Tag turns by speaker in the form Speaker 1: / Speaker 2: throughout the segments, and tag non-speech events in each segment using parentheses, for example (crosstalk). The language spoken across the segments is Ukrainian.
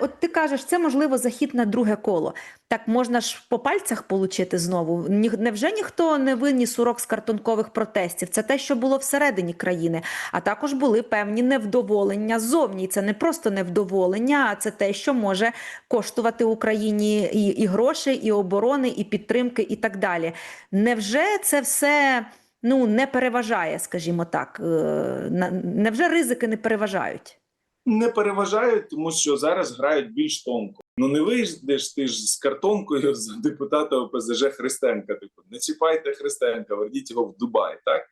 Speaker 1: От ти кажеш, це можливо захід на друге коло. Так можна ж по пальцях получити знову. Ні, невже ніхто не виніс урок з картонкових протестів? Це те, що було всередині країни, а також були певні невдоволення ззовні. І Це не просто невдоволення, а це те, що може коштувати Україні і, і грошей, і оборони, і підтримки, і так далі. Невже це все ну не переважає, скажімо так? Е, Невже ризики не переважають?
Speaker 2: Не переважають, тому що зараз грають більш тонко. Ну не вийдеш ти ж з картонкою (laughs) з депутата ОПЗЖ Христенка. Типу, не чіпайте Христенка, верніть його в Дубай. Так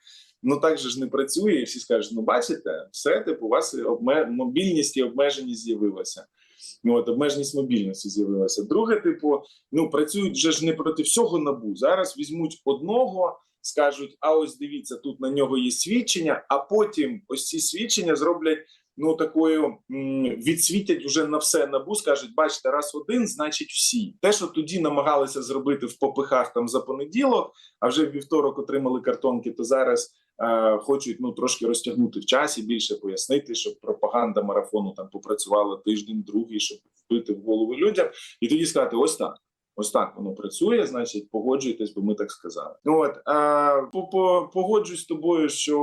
Speaker 2: ну так же ж не працює. І всі скажуть: ну бачите, все типу, у вас обме... мобільність і обмеженість з'явилася. Ну, от обмеженість мобільності з'явилася. Друге, типу, ну працюють вже ж не проти всього набу. Зараз візьмуть одного, скажуть: а ось дивіться, тут на нього є свідчення, а потім ось ці свідчення зроблять ну такою відсвітять уже на все набу. Скажуть, бачите, раз один, значить всі. Те, що тоді намагалися зробити в попихах там за понеділок, а вже в вівторок отримали картонки, то зараз. е, Хочуть ну трошки розтягнути в часі, більше пояснити, щоб пропаганда марафону там попрацювала тиждень, другий, щоб вбити в голову людям, і тоді сказати: ось так. Ось так воно працює, значить, погоджуйтесь, бо ми так сказали. Ну от е, по, по, погоджуюсь з тобою, що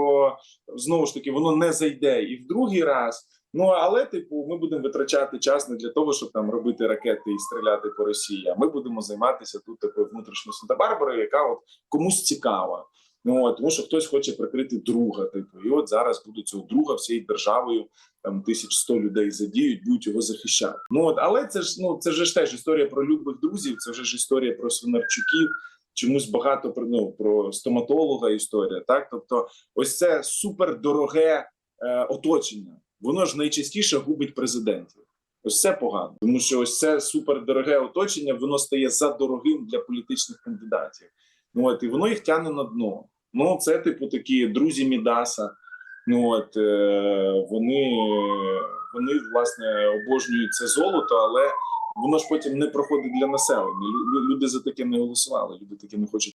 Speaker 2: знову ж таки воно не зайде і в другий раз. Ну але, типу, ми будемо витрачати час не для того, щоб там робити ракети і стріляти по Росії. А ми будемо займатися тут такою внутрішньою Санта-Барбарою, яка от комусь цікава. Ну тому що хтось хоче прикрити друга, типу, і от зараз будуть цього друга всією державою там 1100 людей задіють, будуть його захищати. Ну от, але це ж ну це вже ж теж історія про любих друзів. Це вже ж історія про свинарчуків. Чомусь багато про ну, про стоматолога історія. Так, тобто, ось це супердороге е, оточення. Воно ж найчастіше губить президентів. Ось це погано, тому що ось це супердороге оточення, воно стає задорогим для політичних кандидатів. От і воно їх тягне на дно. Ну це типу такі друзі Мідаса. Ну от е, вони, вони власне обожнюють це золото, але воно ж потім не проходить для населення. Люди за таке не голосували. Люди таке не хочуть.